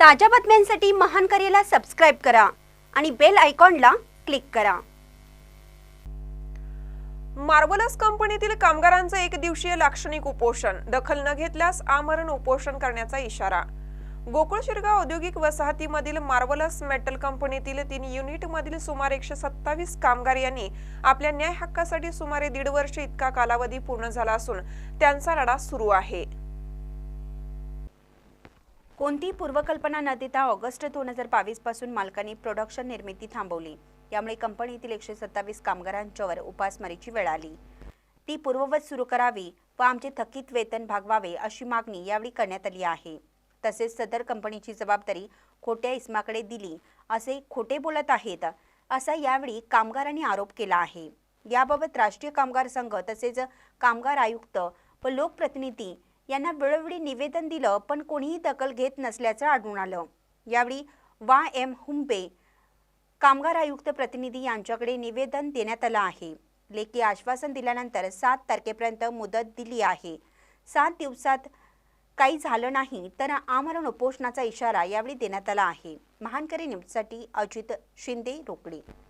ताज्या बातम्यांसाठी महान करेला सबस्क्राईब करा आणि बेल आयकॉनला क्लिक करा. मार्वलस कंपनीतील कामगारांचं एक दिवसीय लाक्षणिक उपोषण. दखल न घेतल्यास आमरण उपोषण करण्याचा इशारा. गोकुळ शिरगाव औद्योगिक वसाहतीमधील मार्वलस मेटल कंपनीतील तीन युनिटमधील सुमारे एकशे सत्तावीस कामगार यांनी आपल्या न्याय हक्कासाठी सुमारे दीड वर्ष इतका कालावधी पूर्ण झाला असून त्यांचा लढा सुरू आहे. कोणतीही पूर्वकल्पना न देता ऑगस्ट दोन हजार बावीसपासून मालकांनी प्रोडक्शन निर्मिती थांबवली. यामुळे कंपनीतील एकशे सत्तावीस कामगारांच्यावर उपासमारीची वेळ आली. ती पूर्ववत सुरू करावी व आमचे थकीत वेतन भागवावे अशी मागणी यावेळी करण्यात आली आहे. तसेच सदर कंपनीची जबाबदारी खोट्या इस्माकडे दिली असे खोटे बोलत आहेत असा यावेळी कामगारांनी आरोप केला आहे. याबाबत राष्ट्रीय कामगार संघ तसेच कामगार आयुक्त व लोकप्रतिनिधी यांना वेळोवेळी निवेदन दिलं पण कोणीही दखल घेत नसल्याचं आढळून आलं. यावेळी वा. एम. हुंबे कामगार आयुक्त प्रतिनिधी यांच्याकडे निवेदन देण्यात आलं आहे. लेखी आश्वासन दिल्यानंतर सात तारखेपर्यंत मुदत दिली आहे. सात दिवसात काही झालं नाही तर आमरण उपोषणाचा इशारा यावेळी देण्यात आला आहे. महानकरी न्यूजसाठी अजित शिंदे रोकडे.